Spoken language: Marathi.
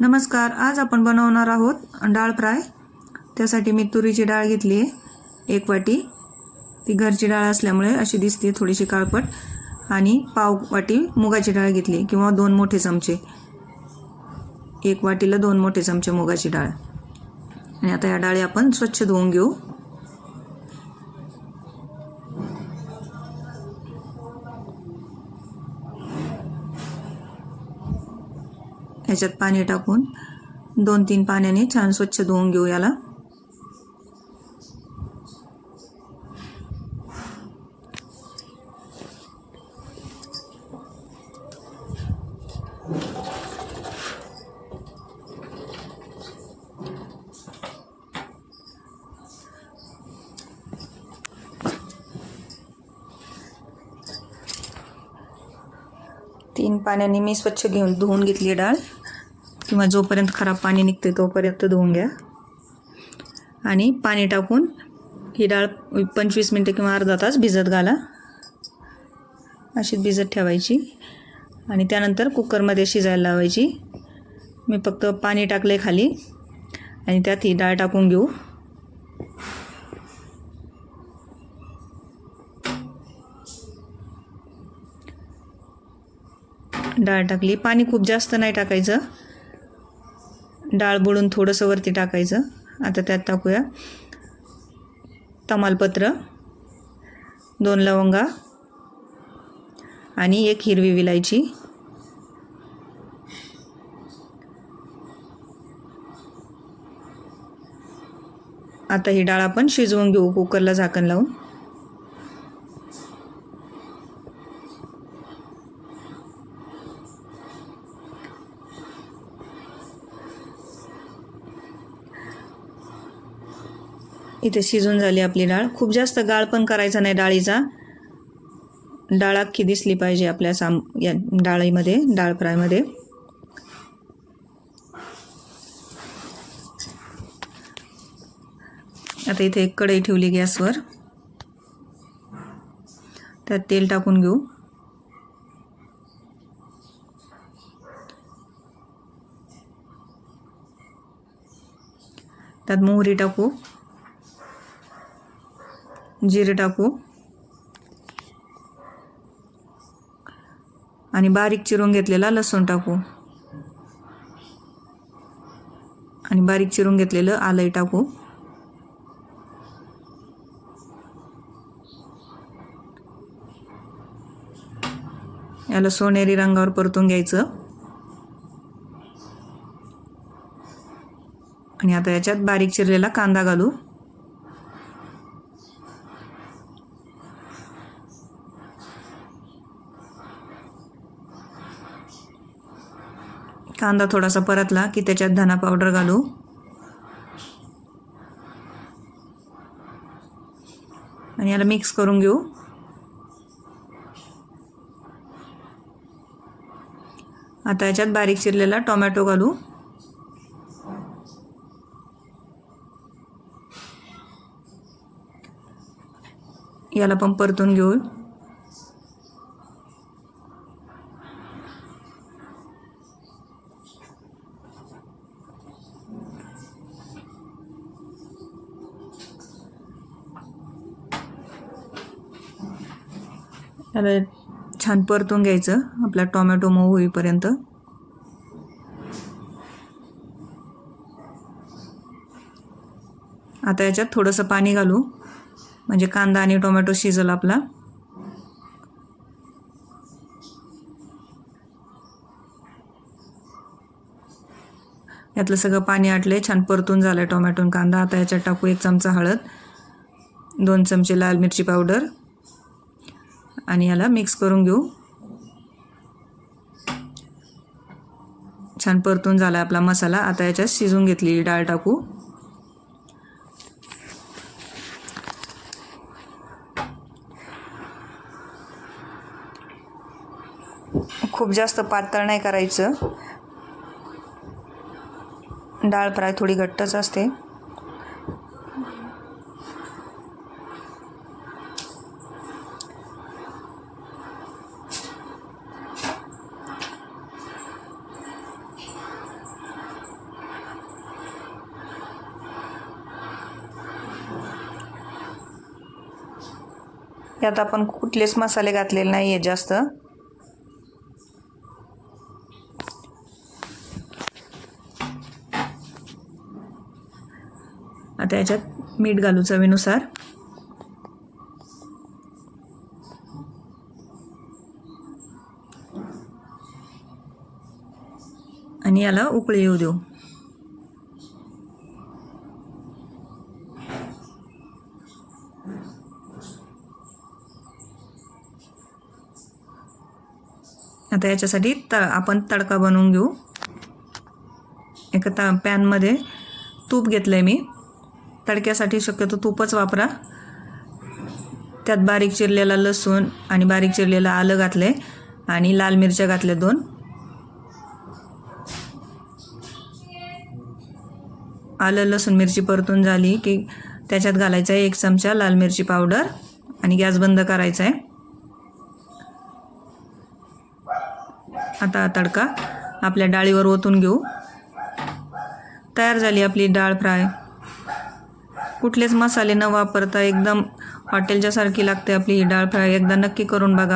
नमस्कार आज आपण बनवणार आहोत डाळ फ्राय. त्यासाठी मी तुरीची डाळ घेतली आहे एक वाटी. ती घरची डाळ असल्यामुळे अशी दिसते थोडीशी काळपट. आणि पाव वाटी मुगाची डाळ घेतली किंवा दोन मोठे चमचे. एक वाटीला दोन मोठे चमचे मुगाची डाळ. आणि आता या डाळी आपण स्वच्छ धुवून घेऊ. ह्याच्यात पाणी टाकून दोन तीन पाण्याने छान स्वच्छ धुवून घेऊ याला. तीन पाण्याने मी स्वच्छ घेऊन धुवून घेतली डाळ. किंवा जोपर्यंत खराब पाणी निघते तोपर्यंत धुवून घ्या. आणि पाणी टाकून ही डाळ पंचवीस मिनटं किंवा अर्धा तास भिजत घाला. अशीच भिजत ठेवायची. आणि त्यानंतर कुकरमध्ये शिजायला लावायची. मी फक्त पाणी टाकले खाली. आणि त्यात ही डाळ टाकून घेऊ. डाळ टाकली. पाणी खूप जास्त नाही टाकायचं. डाळ बुडून थोडंसं वरती टाकायचं. आता त्यात टाकूया तमालपत्र दोन लवंगा आणि एक हिरवी विलायची. आता ही डाळ आपण शिजवून घेऊ कुकरला झाकण लावून. इथे शिजून झाली आपली डाळ. खूप जास्त गाळ पण करायचा नाही डाळीचा. डाळ अख्खी दिसली पाहिजे आपल्या साम या डाळीमध्ये डाळ फ्रायमध्ये. आता इथे एक कढई ठेवली गॅसवर. त्यात तेल टाकून घेऊ. त्यात मोहरी टाकू. जिरे टाकू. आणि बारीक चिरून घेतलेला लसूण टाकू. आणि बारीक चिरून घेतलेलं आलंही टाकू. याला सोनेरी रंगावर परतून घ्यायचं. आणि आता याच्यात बारीक चिरलेला कांदा घालू. कांदा थोडासा परतला की त्याच्यात धना पावडर घालू. आणि याला मिक्स करून घेऊ. आता याच्यात बारीक चिरलेला टोमॅटो घालू. याला पण परतून घेऊ. त्याला छान परतून घ्यायचं आपला टोमॅटो मऊ होईपर्यंत. आता याच्यात थोडंसं पाणी घालू म्हणजे कांदा आणि टोमॅटो शिजल आपला. यातलं सगळं पाणी आटले छान परतून झालं टोमॅटो कांदा. आता याच्यात टाकू एक चमचा हळद दोन चमचे लाल मिरची पावडर. आणि ह्याला मिक्स करून घेऊ. छान परतून झाला आपला मसाला. आता याच्यात शिजून घेतलेली डाळ टाकू. खूप जास्त पातळ नाही करायचं. डाळ फ्राय थोडी घट्टच असते. यात आपण कुठलेच मसाले घातलेले नाही आहेत जास्त. आता याच्यात मीठ घालू चवीनुसार. आणि याला उकळी येऊ देऊ. आता याच्यासाठी त आपण तडका बनवून घेऊ. एका ता पॅनमध्ये तूप घेतलं आहे मी. तडक्यासाठी शक्यतो तूपच वापरा. त्यात बारीक चिरलेला लसूण आणि बारीक चिरलेलं आलं घातलं आहे आणि लाल मिरच्या घातल्या दोन. आलं लसूण मिरची परतून झाली की त्याच्यात घालायचं आहे एक चमचा लाल मिरची पावडर आणि गॅस बंद करायचा आहे आता तडका. आपल्या डाळीवर ओतून घेऊ. तयार झाली आपली डाळ फ्राय. कुठलेच मसाले न वापरता एकदम हॉटेलच्या सारखी लागते आपली ही डाळ फ्राय. एकदा नक्की करून बघा.